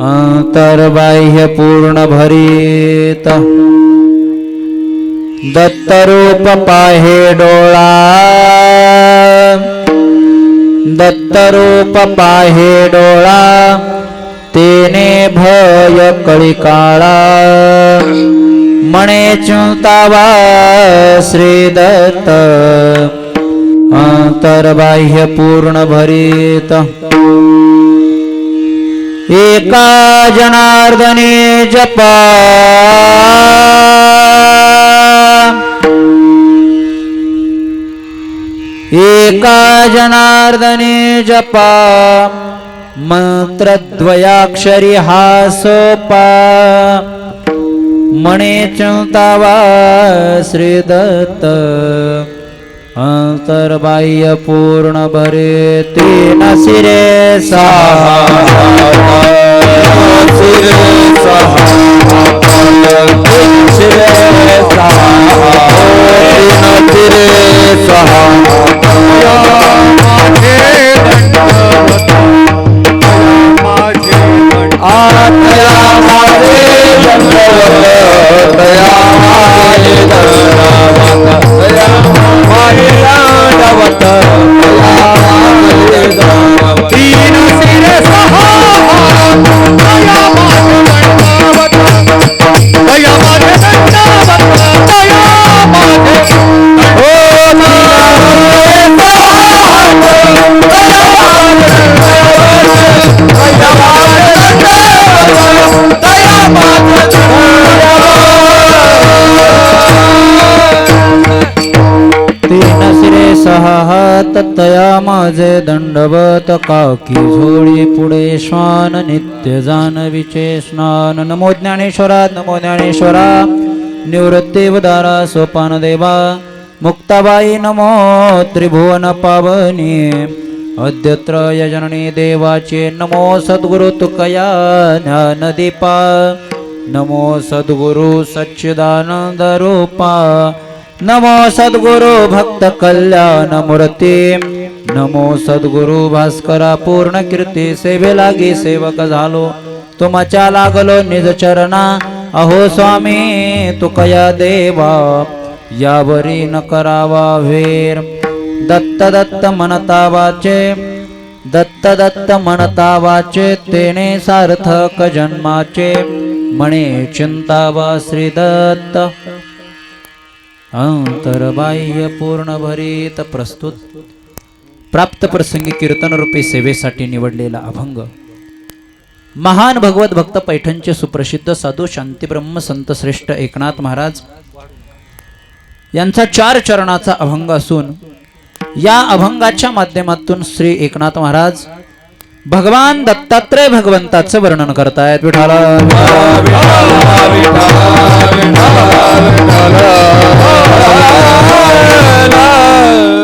अंतर्बाह्य पूर्ण भरीत दत्तरूप पाहे डोळा दत्तरूप पाहे डोळा तेने भय कळी काळा मणे चुतावा श्री दत्त अंतर्बाह्य पूर्ण भरीत एका जनार्दने जपा. एका जनार्दने जपा. मंत्रद्वयाक्षरी हा सोपा. मणे चिंतावा श्री दत्त अंतर्बाह्य पूर्ण भरे तीन सिरे सहा. दंडवत तया माझे दंडवत काकी झोळी पुढे श्वान नित्य जानविचे स्नान. नमो ज्ञानेश्वरा नमो ज्ञानेश्वरा. निवृत्तीवदारा सोपान देवा. मुक्ताबाई नमो त्रिभुवन पावनी. अद्यत्र यजननी देवाचे नमो सद्गुरु तुकया ज्ञानदीपा. नमो सद्गुरु सच्चिदानंद रूपा नमो सद्गुरु भक्त कल्याण मूर्ती। नमो सद्गुरु भास्करा पूर्ण कीर्ती सेवे लागी सेवक झालो। तुमच्या लागलो निज चरणा। अहो स्वामी तुकया देवा यावरी न करावा वेर। दत्त दत्त म्हणता वाचे दत्त दत्त म्हणता वाचे तेने सार्थक जन्माचे। म्हणे चिंतावा श्री दत्त। अंतर्बाह्य पूर्ण भरीत प्रस्तुत. प्राप्त प्रसंगी कीर्तन रूपी सेवेसाठी निवडलेला अभंग. महान भगवत भक्त पैठणचे सुप्रसिद्ध साधू शांतीब्रह्म संत श्रेष्ठ एकनाथ महाराज यांचा चार चरणाचा अभंग असून या अभंगाच्या माध्यमातून श्री एकनाथ महाराज भगवान दत्तात्रय भगवंताचं वर्णन करतायत. विठाला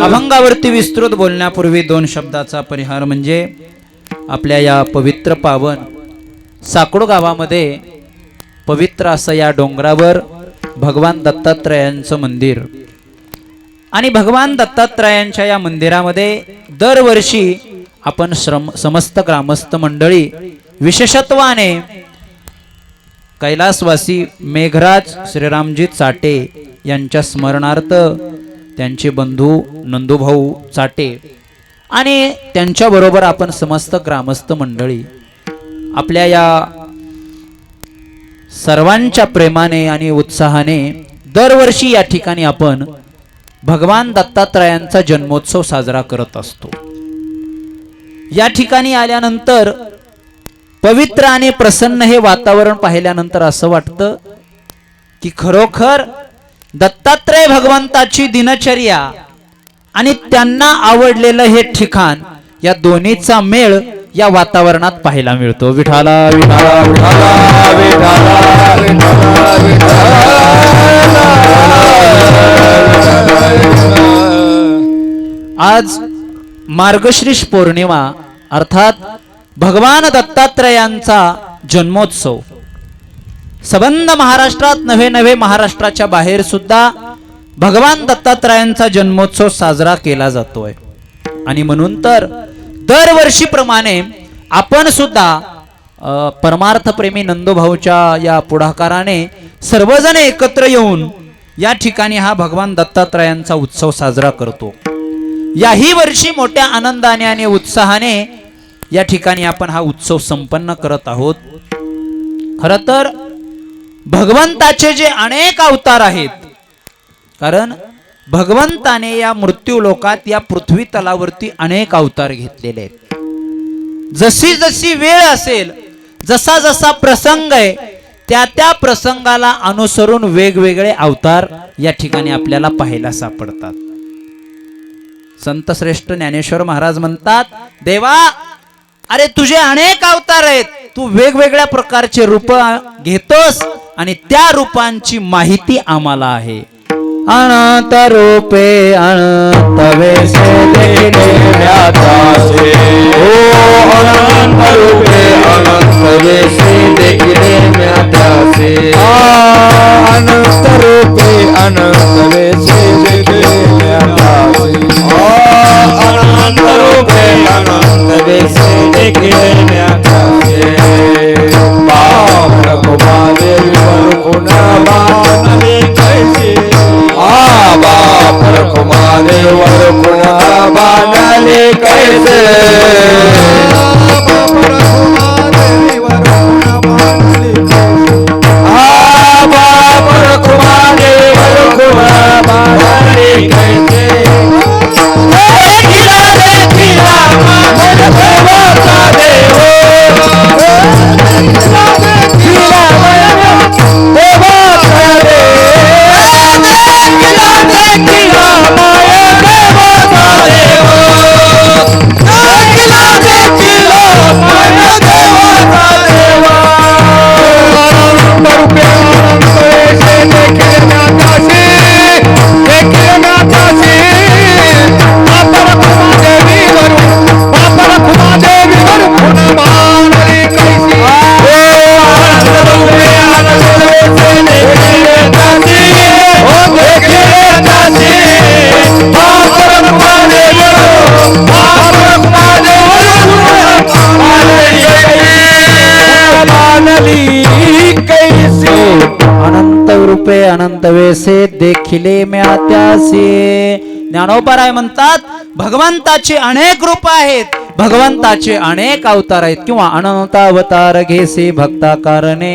अभंगावरती विस्तृत बोलण्यापूर्वी दोन शब्दाचा परिहार म्हणजे आपल्या या पवित्र पावन साकडो गावामध्ये पवित्र असं या डोंगरावर भगवान दत्तात्रयांचं मंदिर. आणि भगवान दत्तात्रयांच्या या मंदिरामध्ये दरवर्षी आपण श्रम समस्त ग्रामस्थ मंडळी विशेषत्वाने कैलासवासी मेघराज श्रीरामजी चाटे यांच्या स्मरणार्थ त्यांचे बंधू नंदूभाऊ चाटे आणि त्यांच्याबरोबर आपण समस्त ग्रामस्थ मंडळी आपल्या या सर्वांच्या प्रेमाने आणि उत्साहाने दरवर्षी या ठिकाणी आपण भगवान दत्तात्रयांचा जन्मोत्सव साजरा करत असतो. या ठिकाणी आल्यानंतर पवित्र आणि प्रसन्न हे वातावरण पाहिल्यानंतर असं वाटतं की खरोखर दत्तात्रय भगवंताची दिनचर्या आणि त्यांना आवडलेलं हे ठिकाण या दोन्हीचा मेळ या वातावरणात पाहायला मिळतो. विठाला विठाला आज मार्गशीर्ष पौर्णिमा अर्थात भगवान दत्तात्रयांचा जन्मोत्सव. सबंध महाराष्ट्रात नव्हे नव्हे महाराष्ट्राच्या बाहेर सुद्धा भगवान दत्तात्रयांचा जन्मोत्सव साजरा केला जातोय. आणि म्हणून तर दरवर्षीप्रमाणे आपण सुद्धा परमार्थप्रेमी नंदोभाऊच्या या पुढाकाराने सर्वजण एकत्र येऊन या ठिकाणी हा भगवान दत्तात्रयांचा उत्सव साजरा करतो. याही वर्षी मोठ्या आनंदाने आणि उत्साहाने या ठिकाणी आपण हा उत्सव संपन्न करत आहोत. खर तर भगवंताचे जे अनेक अवतार आहेत कारण भगवंताने या मृत्यू लोकात या पृथ्वी तलावरती अनेक अवतार घेतलेले आहेत. जशी जशी वेळ असेल जसा जसा प्रसंग आहे त्या त्या प्रसंगाला अनुसरून वेगवेगळे अवतार या ठिकाणी आपल्याला पाहायला सापडतात. संत श्रेष्ठ ज्ञानेश्वर महाराज म्हणतात देवा अरे तुझे अनेक अवतार आहेत. तू वेगवेगळ्या प्रकारचे रूप घेतोस आणि त्या रूपांची माहिती आम्हाला आहे. अनंत रूपे अनंत वेसे देखणे व्यातासे ओ अनंत रूपे अनंत वेसे देखिले म्यातासे अनंत रूपे अनंत वेसे अनंत रूपे अनंत वेसे देखिले कैसे रूपे अनंत वेसे देखिले म्यात्यासे ज्ञानोपराय म्हणतात भगवंताचे अनेक रूप आहेत. भगवंताचे अनेक अवतार आहेत. किंवा अनंत अवतार घेसे भक्ता कारणे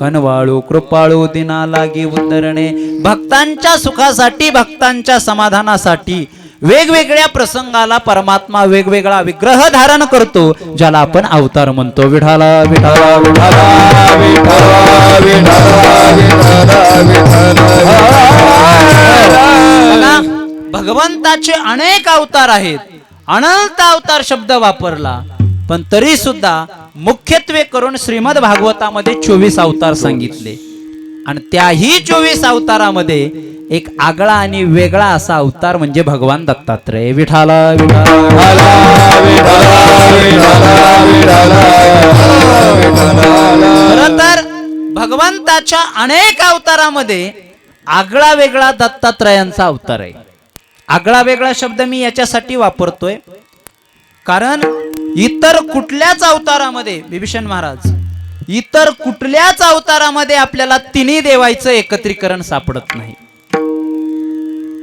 कनवाळू कृपाळू दिना लागी उतरणे. भक्तांच्या सुखासाठी भक्तांच्या समाधानासाठी वेगवेगळ्या प्रसंगाला परमात्मा वेगवेगळा विग्रह धारण करतो ज्याला आपण अवतार म्हणतो. विठाला विठाला विठाला भगवंताचे अनेक अवतार आहेत. अनंत अवतार शब्द वापरला पण तरी सुद्धा मुख्यत्वे करून श्रीमद भागवतामध्ये चोवीस अवतार सांगितले. आणि त्याही चोवीस अवतारामध्ये एक आगळा आणि वेगळा असा अवतार म्हणजे भगवान दत्तात्रय. विठाला खर तर भगवंताच्या अनेक अवतारामध्ये आगळा वेगळा दत्तात्रयांचा अवतार आहे. आगळा वेगळा शब्द मी याच्यासाठी वापरतोय. कारण इतर कुठल्याच अवतारामध्ये विभीषण महाराज इतर कुठल्याच अवतारामध्ये आपल्याला तिन्ही देवायचं एकत्रीकरण सापडत नाही.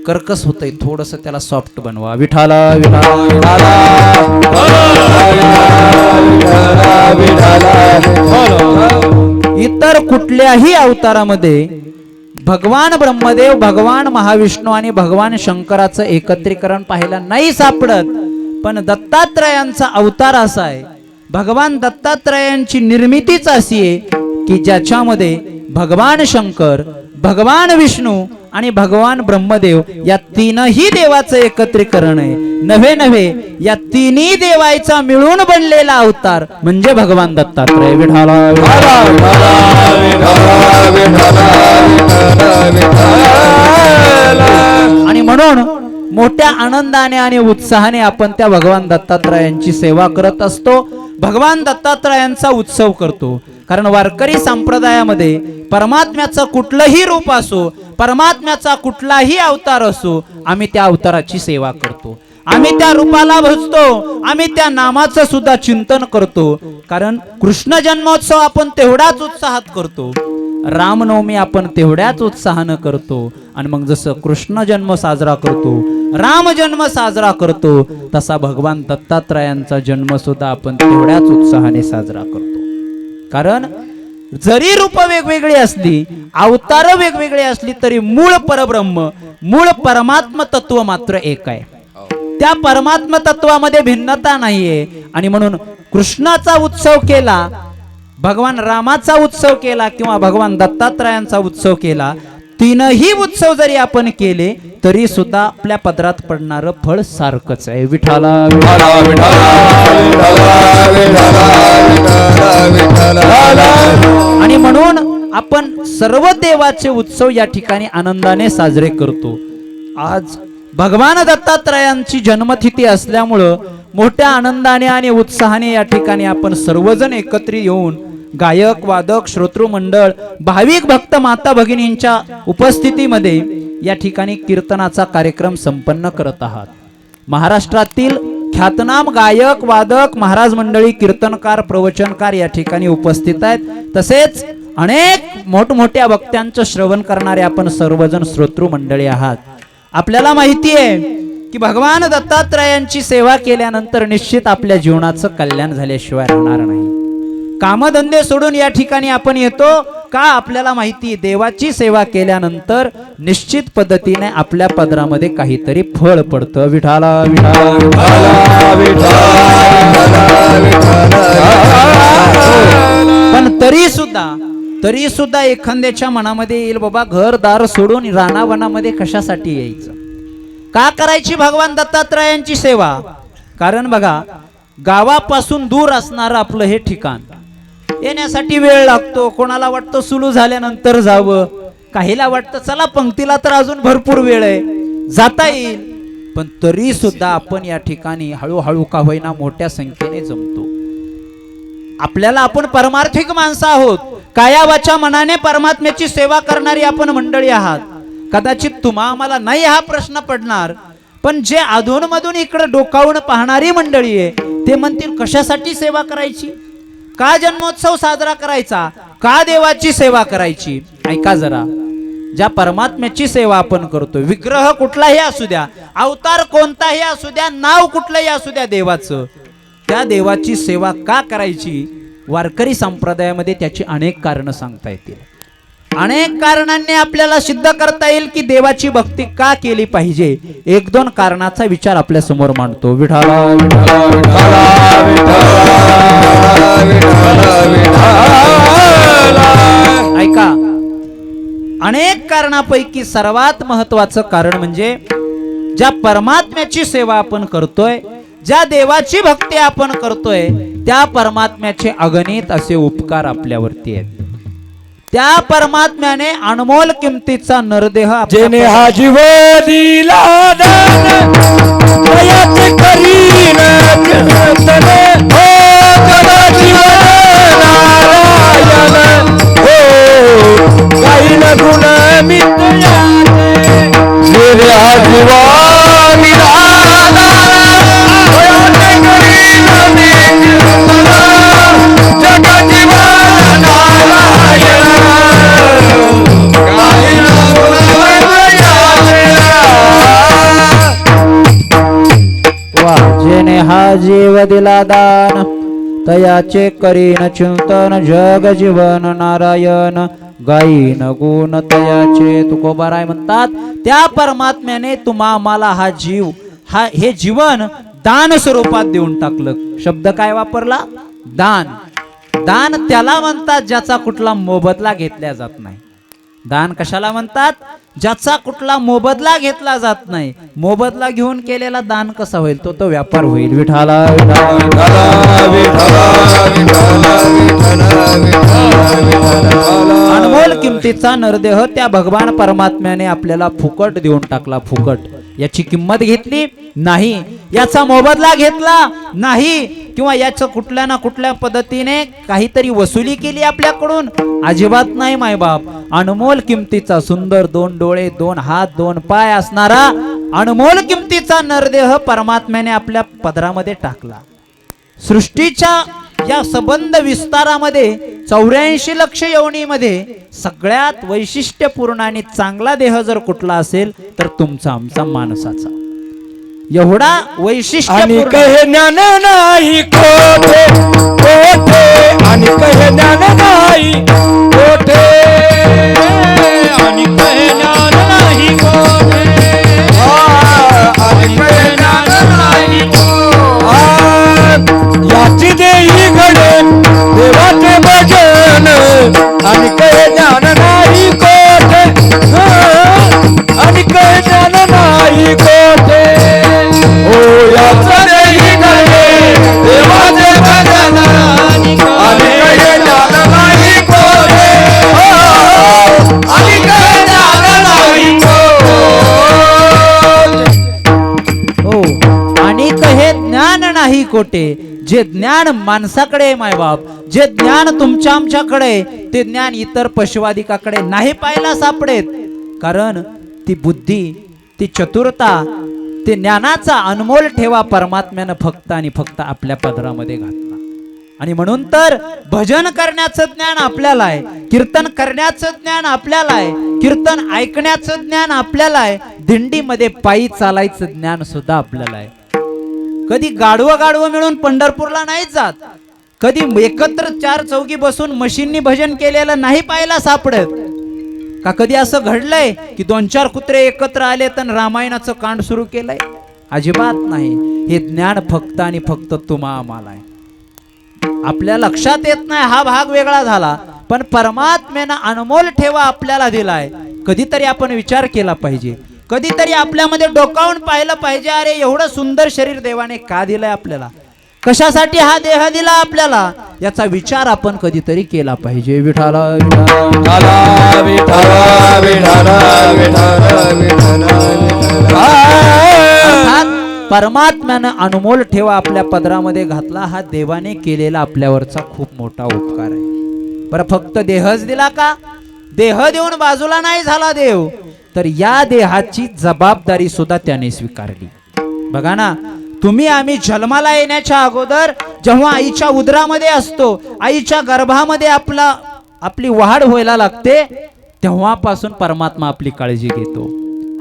कर्कस होतंय थोडस त्याला सॉफ्ट बनवा. विठाला विठाला इतर कुठल्याही अवतारामध्ये भगवान ब्रह्मदेव भगवान महाविष्णू आणि भगवान शंकराचं एकत्रीकरण पाहायला नाही सापडत. पण दत्तात्रयांचा अवतार असा आहे भगवान दत्तात्रयांची निर्मितीच अशी आहे की ज्याच्यामध्ये भगवान शंकर भगवान विष्णू आणि भगवान ब्रह्मदेव या तीनही देवाचं एकत्रीकरण आहे. नव्हे नव्हे या तिन्ही देवाचा मिळून बनलेला अवतार म्हणजे भगवान दत्तात्रय. विठाला आणि म्हणून मोठ्या आनंदाने आणि उत्साहाने आपण त्या भगवान दत्तात्रयांची सेवा करत असतो. भगवान दत्तात्रयांचा उत्सव करतो. कारण वारकरी संप्रदायामध्ये परमात्म्याचं कुठलंही रूप असो परमात्म्याचा कुठलाही अवतार असो आम्ही त्या अवताराची सेवा करतो. आम्ही त्या रूपाला भजतो आम्ही त्या नामाचं सुद्धा चिंतन करतो. कारण कृष्ण जन्मोत्सव आपण तेवढाच उत्साहात करतो. रामनवमी आपण तेवढ्याच उत्साहानं करतो. आणि मग जसं कृष्ण जन्म साजरा करतो राम जन्म साजरा करतो. तसा भगवान दत्तात्रयांचा जन्म सुद्धा आपण तेवढ्याच उत्साहाने साजरा करतो. कारण जरी रूप वेगवेगळी असली अवतार वेगवेगळी असली तरी मूळ परब्रह्म मूळ परमात्म तत्व मात्र एक आहे. त्या परमात्म तत्वामध्ये भिन्नता नाहीये. आणि म्हणून कृष्णाचा उत्सव केला भगवान रामाचा उत्सव केला किंवा भगवान दत्तात्रयांचा उत्सव केला तीनही उत्सव जरी आपण केले तरी सुद्धा आपल्या पदरात पडणारं फळ सारखंच आहे. विठाला विठाला विठाला आणि म्हणून आपण सर्व देवाचे उत्सव या ठिकाणी आनंदाने साजरे करतो. आज भगवान दत्तात्रयांची जन्मतिथी असल्यामुळं मोठ्या आनंदाने आणि उत्साहाने या ठिकाणी आपण सर्वजण एकत्र येऊन गायक वादक श्रोतृमंडळ भाविक भक्त माता भगिनींच्या उपस्थितीमध्ये या ठिकाणी कीर्तनाचा कार्यक्रम संपन्न करत आहात. महाराष्ट्रातील ख्यातनाम गायक वादक महाराज मंडळी कीर्तनकार प्रवचनकार या ठिकाणी उपस्थित आहेत. तसेच अनेक मोठमोठ्या वक्त्यांचं श्रवण करणारे आपण सर्वजण श्रोतृ मंडळी आहात. आपल्याला माहिती आहे की भगवान दत्तात्रयांची सेवा केल्यानंतर निश्चित आपल्या जीवनाचं कल्याण झाल्याशिवाय राहणार नाही. कामधंदे सोडून या ठिकाणी आपण येतो. का आपल्याला माहिती देवाची सेवा केल्यानंतर निश्चित पद्धतीने आपल्या पदरामध्ये काहीतरी फळ पडतं. विठाला विठाला पण तरी सुद्धा तरी सुद्धा एखाद्याच्या मनामध्ये येईल बाबा घरदार सोडून रानावनामध्ये कशासाठी यायचं? का करायची भगवान दत्तात्रयांची सेवा? कारण बघा गावापासून दूर असणारं आपलं हे ठिकाण येण्यासाठी वेळ लागतो. कोणाला वाटतं सुलू झाल्यानंतर जावं? काहीला वाटतं चला पंक्तीला तर अजून भरपूर वेळ आहे. जाता येईल. पण तरी सुद्धा आपण या ठिकाणी हळूहळू का होईना मोठ्या संख्येने जमतो. आपल्याला आपण परमार्थिक माणसं आहोत. कायावाच्या मनाने परमात्म्याची सेवा करणारी आपण मंडळी आहात. कदाचित तुम्हा आम्हाला नाही हा प्रश्न पडणार पण जे अधूनमधून इकडे डोकावून पाहणारी मंडळी आहे ते म्हणतील कशासाठी सेवा करायची? का जन्मोत्सव साजरा करायचा? का देवाची सेवा करायची? ऐका जरा. ज्या परमात्म्याची सेवा आपण करतो विग्रह कुठलाही असू द्या अवतार कोणताही असू द्या नाव कुठलंही असू द्या देवाचं त्या देवाची सेवा का करायची? वारकरी संप्रदायामध्ये त्याची अनेक कारण सांगता येतील. अनेक कारणांनी आपल्याला सिद्ध करता येईल की देवाची भक्ती का केली पाहिजे? एक दोन कारणाचा विचार आपल्यासमोर मांडतो. विठाला विठाला ऐका. अनेक कारणापैकी सर्वात महत्वाचं कारण म्हणजे ज्या परमात्म्याची सेवा आपण करतोय ज्या देवाची भक्ती आपण करतोय त्या परमात्म्याचे अगणित असे उपकार आपल्यावरती आहेत. त्या परमात्म्याने अनमोल किमतीचा नरदेह जेने हा जीव दिला दान करीन जीवन जेने हा जीव दिला दान तयाचे करीन चिंतन जग जीवन नारायण गायीन गुण तयाचे तुकोबाराय म्हणतात त्या परमात्म्याने तुम्हा आम्हाला हा जीव हा हे जीवन दान स्वरूपात देऊन टाकलं. शब्द काय वापरला? दान. दान त्याला म्हणतात ज्याचा कुठला मोबदला घेतला जात नाही. दान कशाला म्हणतात? ज्याचा कुठला मोबदला घेतला जात नाही. मोबदला घेऊन केलेला दान कसा होईल? तो तो व्यापार होईल. विठाला अनमोल किमतीचा नरदेह त्या भगवान परमात्म्याने आपल्याला फुकट देऊन टाकला फुकट. याची किंमत घेतली? नाही. याचा मोबदला घेतला? नाही. किंवा याचं कुठल्या ना कुठल्या पद्धतीने काहीतरी वसुली केली आपल्याकडून? अजिबात नाही मायबाप अनमोल किमतीचा सुंदर दोन डोळे दोन हात दोन पाय असणारा अनमोल किमतीचा नरदेह परमात्म्याने आपल्या पदरामध्ये टाकला. सृष्टीच्या या संबंध विस्तारामध्ये चौऱ्याऐंशी लक्ष यवनीमध्ये सगळ्यात वैशिष्ट्यपूर्ण आणि चांगला देह जर कुठला असेल तर तुमचा आमचा माणसाचा. एवढा आणि वैशिष्ट्य कहे ज्ञान नाही कोठे कोठे? आणि कहे ज्ञान नाही कोठे? आणि कहे ज्ञान नाही कोठे? आणि कहे ज्ञान नाही याची देही आणि कहे नाही कोठे. हो, याचा देवाचे आणि कहे नाही कोठे आणि ज्ञान नाही कोठे. हो आणि हे ज्ञान नाही कोटे जे ज्ञान माणसाकडे आहे मायबाप जे ज्ञान तुमच्या आमच्याकडे ते ज्ञान इतर पशुवादिकाकडे नाही पाहायला सापडेत कारण ती बुद्धी ती चतुरता ते ज्ञानाचा अनमोल ठेवा परमात्म्यानं फक्त आणि फक्त आपल्या पदरामध्ये घातला. आणि म्हणून तर भजन करण्याचं ज्ञान आपल्याला आहे कीर्तन करण्याचं ज्ञान आपल्याला आहे कीर्तन ऐकण्याचं ज्ञान आपल्याला आहे दिंडीमध्ये पायी चालायचं ज्ञान सुद्धा आपल्याला आहे. कधी गाडवं गाडवं मिळून पंढरपूरला नाही जात. कधी एकत्र चार चौकी बसून मशीननी भजन केलेलं नाही पाहायला सापडत. का कधी असं घडलंय की दोन चार कुत्रे एकत्र आले तर रामायणाचं कांड सुरू केलंय? अजिबात नाही. हे ज्ञान फक्त आणि फक्त तुम्हा आम्हाला आहे आपल्या लक्षात येत नाही हा भाग वेगळा झाला पण परमात्म्यानं अनमोल ठेवा आपल्याला दिलाय. कधीतरी आपण विचार केला पाहिजे. कधीतरी आपल्यामध्ये डोकावून पाहिलं पाहिजे. अरे एवढं सुंदर शरीर देवाने का दिलंय आपल्याला? कशासाठी हा देह दिला आपल्याला? याचा विचार आपण कधीतरी केला पाहिजे. विठाला विठाला विठाला विठाला विठाला परमात्म्यानं अनमोल ठेवा आपल्या पदरामध्ये घातला. हा देवाने केलेला आपल्यावरचा खूप मोठा उपकार आहे. बरं फक्त देहच दिला का? देह देऊन बाजूला नाही झाला देव. तर या देहाची जबाबदारी सुद्धा त्याने स्वीकारली. बघा ना तुम्ही आम्ही जन्माला येण्याच्या अगोदर जेव्हा आईच्या उदरामध्ये असतो आईच्या गर्भामध्ये आपला आपली वाढ व्हायला लागते तेव्हापासून परमात्मा आपली काळजी घेतो.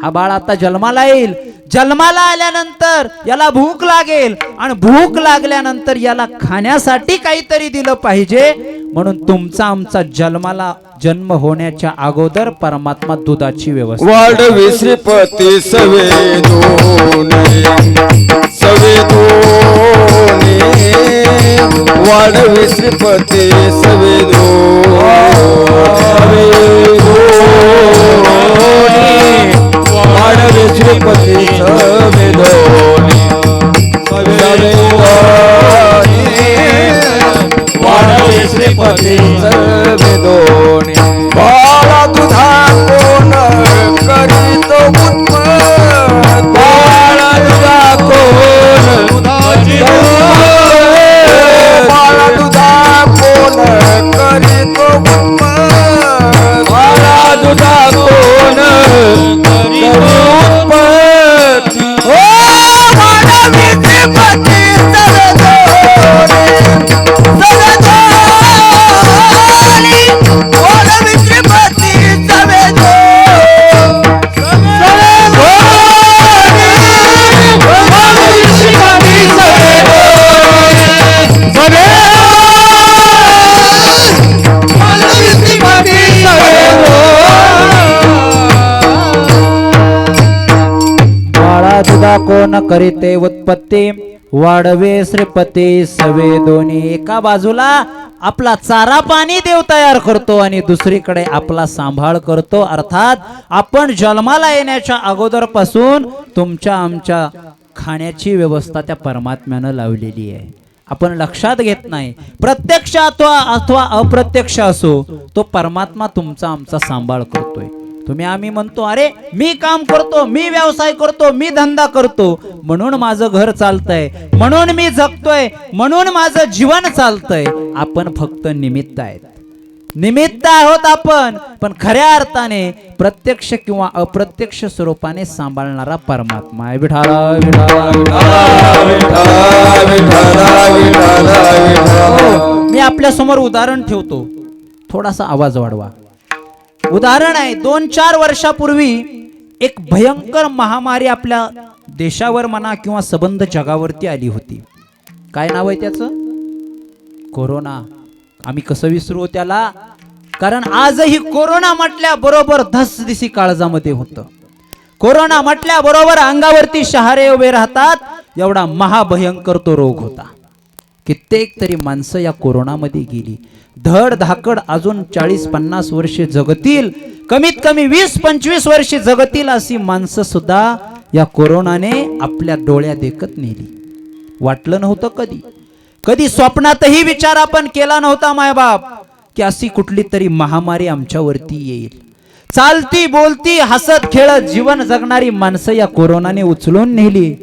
हा बाळ आता जन्माला येईल. जन्माला आल्यानंतर याला भूक लागेल आणि भूक लागल्यानंतर याला खाण्यासाठी काहीतरी दिलं पाहिजे. म्हणून तुमचा आमचा जन्माला जन्म होण्याच्या अगोदर परमात्मा दुधाची व्यवस्था वाढ श्रीपती सवे सवे वाढ श्रीपती सवे वाढ श्रीपती सवे दोने सवे वाढ श्रीपती दुधा करीते उत्पत्ती वाढवे श्रीपती सवे दोन्ही. एका बाजूला आपला चारा पाणी देव तयार करतो आणि दुसरीकडे आपला सांभाळ करतो. अर्थात आपण जन्माला येण्याच्या अगोदरपासून तुमच्या आमच्या खाण्याची व्यवस्था त्या परमात्म्यानं लावलेली आहे. आपण लक्षात घेत नाही. प्रत्यक्ष अथवा अथवा अप्रत्यक्ष असो तो परमात्मा तुमचा आमचा सांभाळ करतोय. तुम्ही आम्ही म्हणतो अरे मी काम करतो मी व्यवसाय करतो मी धंदा करतो. म्हणून माझं घर चालतंय. म्हणून मी जगतोय. म्हणून माझं जीवन चालतंय. आपण फक्त निमित्त आहेत. निमित्त आहोत आपण पण खऱ्या अर्थाने प्रत्यक्ष किंवा अप्रत्यक्ष स्वरूपाने सांभाळणारा परमात्मा आहे. विठाला हो, मी आपल्यासमोर उदाहरण ठेवतो. थोडासा आवाज वाढवा. उदाहरण आहे दोन चार वर्षापूर्वी एक भयंकर महामारी आपल्या देशावर म्हणा किंवा सबंध जगावरती आली होती. काय नाव आहे त्याचं? कोरोना. आम्ही कसं विसरू त्याला? कारण आजही कोरोना म्हटल्या बरोबर धसदिसी काळजामध्ये होतं. कोरोना म्हटल्या बरोबर अंगावरती शहारे उभे राहतात एवढा महाभयंकर तो रोग होता. कित्येक तरी माणसं या कोरोनामध्ये गेली. धड धाकड अजून चाळीस पन्नास वर्षे जगतील कमीत कमी वीस पंचवीस वर्षे जगतील अशी माणसं सुद्धा या कोरोनाने आपल्या डोळ्या देखत नेली. वाटलं नव्हतं कधी. कधी स्वप्नातही विचार आपण केला नव्हता मायबाप की अशी कुठली तरी महामारी आमच्यावरती येईल. चालती बोलती हसत खेळत जीवन जगणारी माणसं या कोरोनाने उचलून नेली.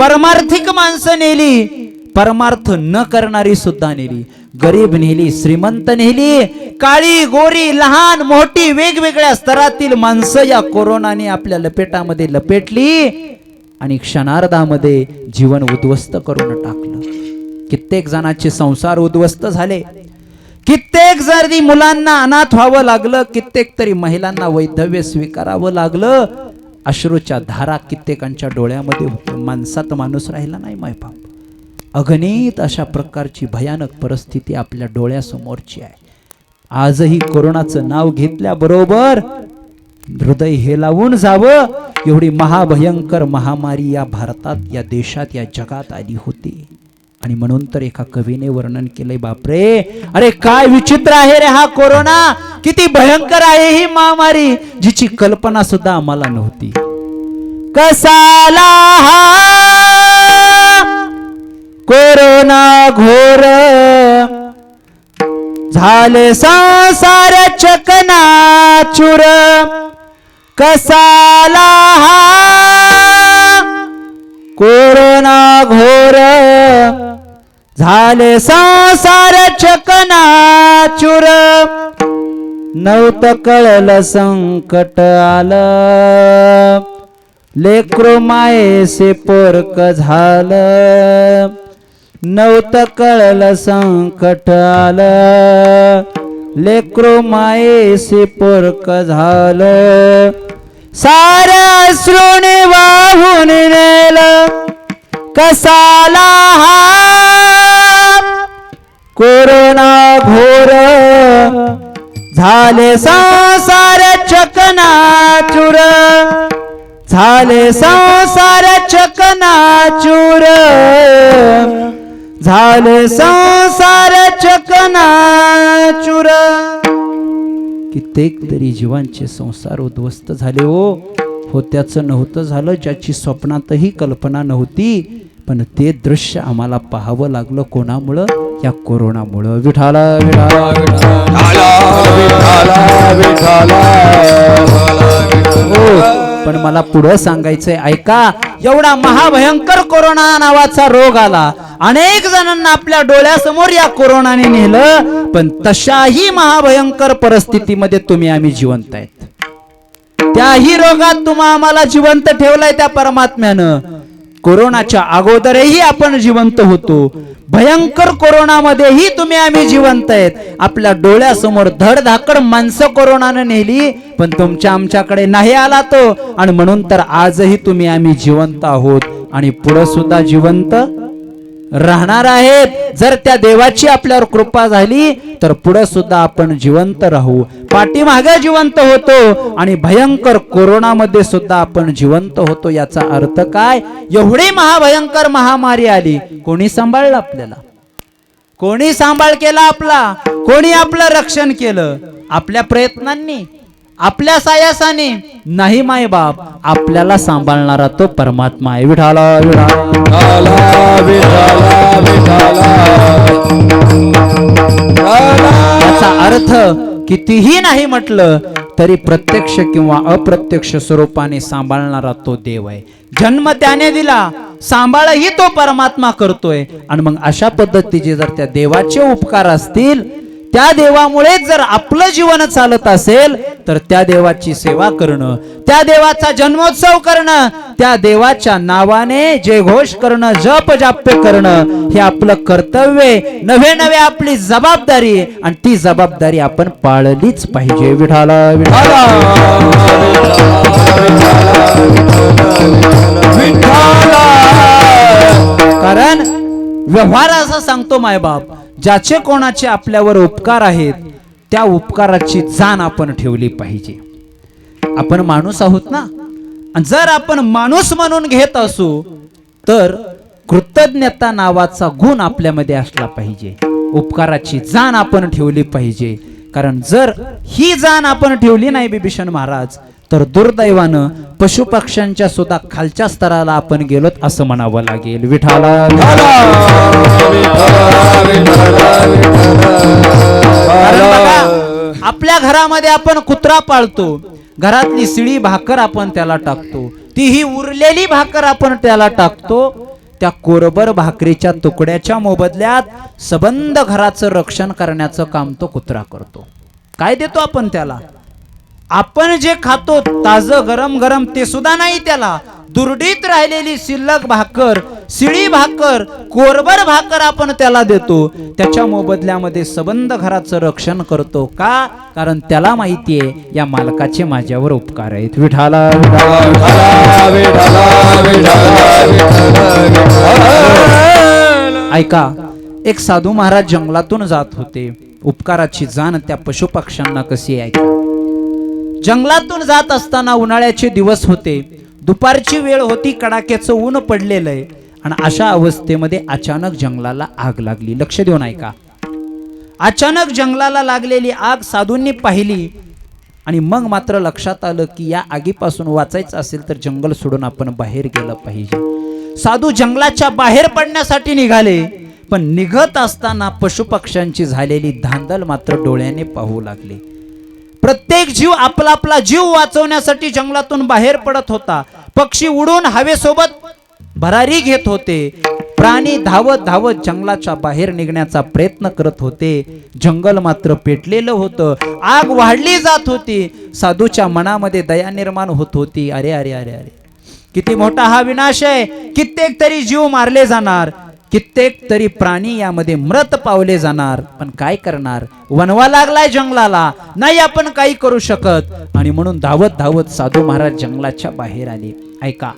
परमार्थिक माणसं नेली. परमार्थ न करणारी सुद्धा नेली. गरीब नेली श्रीमंत नेली काळी गोरी लहान मोठी वेगवेगळ्या स्तरातील माणसं या कोरोनाने आपल्या लपेटामध्ये लपेटली आणि क्षणार्धामध्ये जीवन उद्ध्वस्त करून टाकलं. कित्येक जणांचे संसार उद्ध्वस्त झाले. कित्येक जरी मुलांना अनाथ व्हावं लागलं कित्येक तरी महिलांना वैधव्य स्वीकारावं लागलं अश्रूच्या धारा कित्येकांच्या डोळ्यामध्ये माणसात माणूस राहिला नाही मायबाप. अगणित अशा प्रकारची भयानक परिस्थिती आपल्या डोळ्यासमोरची आहे. आजही कोरोनाचं नाव घेतल्याबरोबर हृदय हेलावून जावं एवढी महाभयंकर महामारी या भारतात या देशात या जगात आली होती. आणि म्हणून तर एका कवीने वर्णन केलंय बापरे! अरे काय विचित्र आहे रे हा कोरोना! किती भयंकर आहे ही महामारी जिची कल्पना सुद्धा आम्हाला नव्हती. कसाला हा कोरोना घोर. झाले संसार चकना चुर कसाला हा? कोरोना घोर. झाले संसार चकना चुर नव्हतं कळलं संकट आलं. लेकरो मायेसे पोरक झालं. नव्हतं कळलं संकट आलं. लेकरो पोरक झालं. साऱ्या श्रोणी वाहून नेलं. कसाला हा? कोरोना घोर. झाले संसार चकनाचूर. झाले संसार चकनाचूर. झाले संसार चकना चूर. कित्येक तरी जीवांचे संसार उद्ध्वस्त झाले हो. होत्याचं नव्हतं झालं ज्याची स्वप्नातही कल्पना नव्हती. पण ते दृश्य आम्हाला पाहावं लागलं कोणामुळं? या कोरोनामुळं. विठाला विठाला विठाला वि पण मला पुढं सांगायचंय ऐका एवढा महाभयंकर कोरोना नावाचा रोग आला. अनेक जणांना आपल्या डोळ्यासमोर या कोरोनाने नेलं पण तशाही महाभयंकर परिस्थितीमध्ये तुम्ही आम्ही जिवंत आहेत. त्याही रोगात तुम्हा आम्हाला जिवंत ठेवलाय त्या परमात्म्यानं. कोरोनाच्या अगोदरही आपण जिवंत होतो. भयंकर कोरोनामध्येही तुम्ही आम्ही जिवंत आहेत. आपल्या डोळ्यासमोर धडधाकड माणसं कोरोनानं नेली पण तुमच्या आमच्याकडे नाही आला तो. आणि म्हणून तर आजही तुम्ही आम्ही जिवंत आहोत. आणि पुढं सुद्धा जिवंत राहणार आहेत. जर त्या देवाची आपल्यावर कृपा झाली तर पुढे सुद्धा आपण जिवंत राहू. पाठीमागे जिवंत होतो आणि भयंकर कोरोनामध्ये सुद्धा आपण जिवंत होतो याचा अर्थ काय? एवढी महाभयंकर महामारी आली कोणी सांभाळलं आपल्याला? कोणी सांभाळ केला आपला? कोणी आपलं रक्षण केलं? आपल्या प्रयत्नांनी? आपल्या सायासाने. नाही माय बाप आपल्याला सांभाळणारा तो परमात्मा आहे. विठाला याचा अर्थ कितीही नाही म्हटलं तरी प्रत्यक्ष किंवा अप्रत्यक्ष स्वरूपाने सांभाळणारा तो देव आहे. जन्म त्याने दिला सांभाळही तो परमात्मा करतोय. आणि मग अशा पद्धतीचे जर त्या देवाचे उपकार असतील त्या देवामुळेच जर आपलं जीवन चालत असेल तर त्या देवाची सेवा करणं त्या देवाचा जन्मोत्सव करणं त्या देवाच्या नावाने जे घोष करणं जप जाप्य करणं हे आपलं कर्तव्य नवे नवे आपली जबाबदारी आणि ती जबाबदारी आपण पाळलीच पाहिजे. विठाला विठाला कारण व्यवहार असा सांगतो मायबाप ज्याचे कोणाचे आपल्यावर उपकार आहेत त्या उपकाराची जाण आपण ठेवली पाहिजे. आपण माणूस आहोत ना? जर आपण माणूस म्हणून घेत असू तर कृतज्ञता नावाचा गुण आपल्यामध्ये असला पाहिजे. उपकाराची जाण आपण ठेवली पाहिजे. कारण जर ही जाण आपण ठेवली नाही बिभीषण महाराज तर दुर्दैवानं पशुपक्ष्यांच्या सुद्धा खालच्या स्तराला आपण गेलोत असं म्हणावं लागेल. विठाला आपल्या घरामध्ये आपण कुत्रा पाळतो. घरातली शिळी भाकर आपण त्याला टाकतो. ती ही उरलेली भाकर आपण त्याला टाकतो. त्या कोरबर भाकरीच्या तुकड्याच्या मोबदल्यात सबंध घराचं रक्षण करण्याचं काम तो कुत्रा करतो. काय देतो आपण त्याला? आपण जे खातो ताज गरम गरम ते सुद्धा नाही त्याला. दुर्डीत राहिलेली शिल्लक भाकर शिळी भाकर कोरबर भाकर आपण त्याला देतो. त्याच्या मोबदल्यामध्ये सबंध घराचं रक्षण करतो का? कारण त्याला माहितीये या मालकाचे माझ्यावर उपकार आहेत. विठाला ऐका एक साधू महाराज जंगलातून जात होते. उपकाराची जाण त्या पशुपक्ष्यांना कशी आहे? ऐका जंगलातून जात असताना उन्हाळ्याचे दिवस होते. दुपारची वेळ होती कडाक्याचं ऊन पडलेलं आहे. आणि अशा अवस्थेमध्ये अचानक जंगलाला आग लागली. लक्ष देऊन ऐका. अचानक जंगलाला लागलेली आग साधूंनी पाहिली. आणि मग मात्र लक्षात आलं की या आगीपासून वाचायचं असेल तर जंगल सोडून आपण बाहेर गेलं पाहिजे. साधू जंगलाच्या बाहेर पडण्यासाठी निघाले. पण निघत असताना पशुपक्ष्यांची झालेली धांदल मात्र डोळ्याने पाहू लागली. प्रत्येक जीव आपला आपला जीव वाचवण्यासाठी जंगलातून बाहेर पडत होता. पक्षी उडून हवेसोबत भरारी घेत होते. प्राणी धावत धावत जंगलाच्या बाहेर निघण्याचा प्रयत्न करत होते. जंगल मात्र पेटलेलं होतं. आग वाढली जात होती. साधूच्या मनामध्ये दया निर्माण होत होती. अरे अरे अरे अरे. किती मोठा हा विनाश आहे. कित्येक तरी जीव मारले जाणार. कित्येक तरी प्राणी यामध्ये मृत पावले जाणार पण काय करणार? वनवा लागलाय जंगलाला. नाही आपण काही करू शकत. आणि म्हणून धावत धावत साधू महाराज जंगलाच्या बाहेर आले. ऐका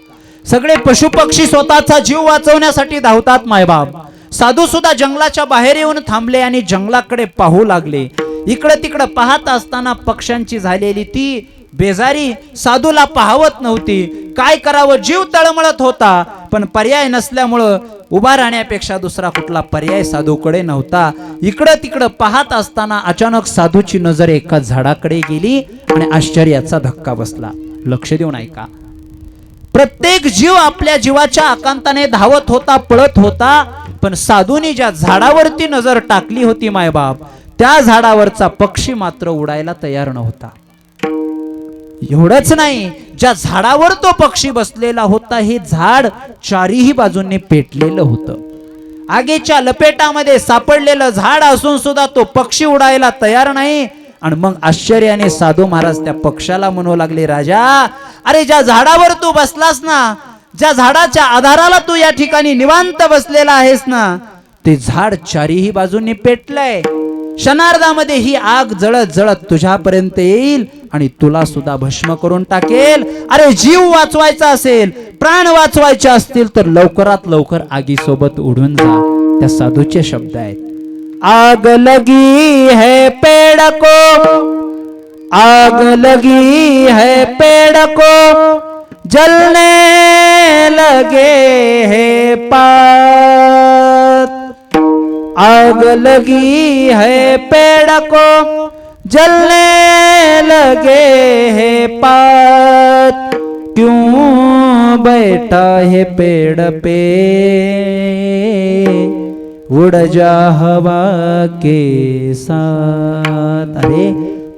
सगळे पशुपक्षी स्वतःचा जीव वाचवण्यासाठी धावतात मायबाप साधू सुद्धा जंगलाच्या बाहेर येऊन थांबले आणि जंगलाकडे पाहू लागले. इकडं तिकडं पाहत असताना पक्ष्यांची झालेली ती बेजारी साधूला पाहवत नव्हती. काय करावं? जीव तळमळत होता. पण पर्याय नसल्यामुळं उभा राहण्यापेक्षा दुसरा कुठला पर्याय साधूकडे नव्हता. इकडं तिकडं पाहत असताना अचानक साधूची नजर एका झाडाकडे गेली आणि आश्चर्याचा धक्का बसला. लक्ष देऊन ऐका. प्रत्येक जीव आपल्या जीवाच्या आकांताने धावत होता पळत होता पण साधूनी ज्या झाडावरती नजर टाकली होती मायबाप त्या झाडावरचा पक्षी मात्र उडायला तयार नव्हता. एवढंच नाही ज्या झाडावर तो पक्षी बसलेला होता हे झाड चारीही बाजूंनी पेटलेलं होतं. आगीच्या लपेटामध्ये सापडलेलं झाड असून सुद्धा तो पक्षी उडायला तयार नाही. आणि मग आश्चर्याने साधू महाराज त्या पक्षाला म्हणू लागले राजा अरे ज्या झाडावर तू बसलास ना ज्या झाडाच्या आधाराला तू या ठिकाणी निवांत बसलेला आहेस ना ते झाड चारीही बाजूंनी पेटलंय. क्षणार्धामध्ये ही आग जळत जळत तुझ्यापर्यंत येईल. आणि तुला सुद्धा भस्म करून टाकेल. अरे जीव वाचवायचा असेल प्राण वाचवायचे असतील तर लवकरात लवकर आगीसोबत उडून जा. त्या साधूचे शब्द आहेत. आग लगी है पेड़ को आग लगी है पेड़ को जलने लगे है पात. आग लगी है पेड़ को जलने लगे है पात। क्यों बैठा है पेड़ पे? उड़ जा हवा के साथ। अरे